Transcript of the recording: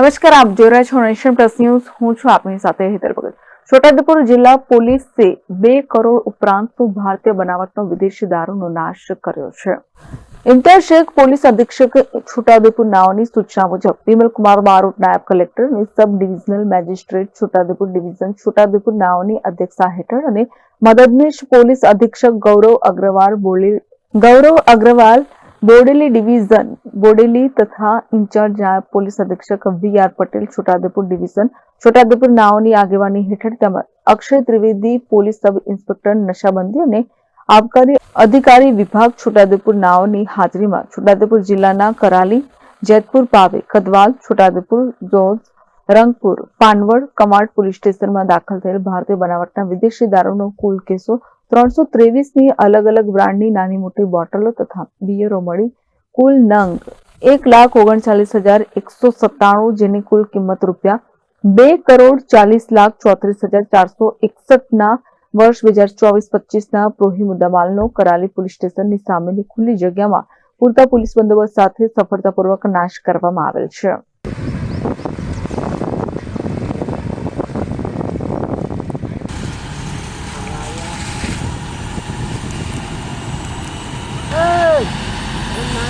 નમસ્કાર, આપ જોઈ રહ્યા છો નેશન પ્લસ ન્યૂઝ. હું છું આપની સાથે હેતર ભગત. છોટાઉદેપુર જિલ્લા પોલીસે બે કરોડ ઉપરાંત ભારતીય બનાવટનો વિદેશી દારૂનો નાશ કર્યો છે. ઇમ્તિયાઝ પોલીસ અધિક્ષક છોટાઉદેપુર નાઓની સૂચના મુજબ વિમલ કુમાર બારોટ, નાયબ કલેક્ટર અને sub divisional magistrate Chhotaudepur division, Chhotaudepur નાઓની અધ્યક્ષતા હેઠળ અને મદદનીશ પોલીસ અધિક્ષક ગૌરવ અગ્રવાલ બોલી, ગૌરવ અગ્રવાલ બોડેલી ડિવિઝન, બોડેલી તથા ઇન્ચાર્જ પોલીસ અધિક્ષક V R Patel Chhotaudepur division. Chhotaudepur નાઓની આગેવાની હેઠળ તેમજ Akshay Trivedi police sub inspector નશાબંધી અને આબકારી અધિકારી વિભાગ છોટાઉદેપુર નાઓની હાજરીમાં છોટાઉદેપુર જિલ્લાના કરાલી, જેતપુર પાવે કદવાલ, છોટાઉદેપુર, જોજ, રંગપુર, પાનવડ, કમાડ પોલીસ સ્ટેશનમાં દાખલ થયેલ ભારતીય બનાવટના વિદેશી દારૂનો કુલ કેસો ત્રણસો ત્રેવીસની અલગ અલગ બ્રાન્ડની નાની મોટી બોટલો તથા બિયરો મળી કુલ નંગ એક લાખ ઓગણચાલીસ હજાર એકસો સત્તાણું જેની કુલ કિંમત રૂપિયા બે કરોડ ચાલીસ લાખ ચોત્રીસ હજાર ચારસો એકસઠના વર્ષ બે હજાર ચોવીસ પચીસના પ્રોહી મુદ્દામાલનો કરાલી પોલીસ સ્ટેશનની સામેની ખુલ્લી જગ્યામાં પૂરતા પોલીસ બંદોબસ્ત સાથે સફળતાપૂર્વક નાશ કરવામાં આવેલ છે.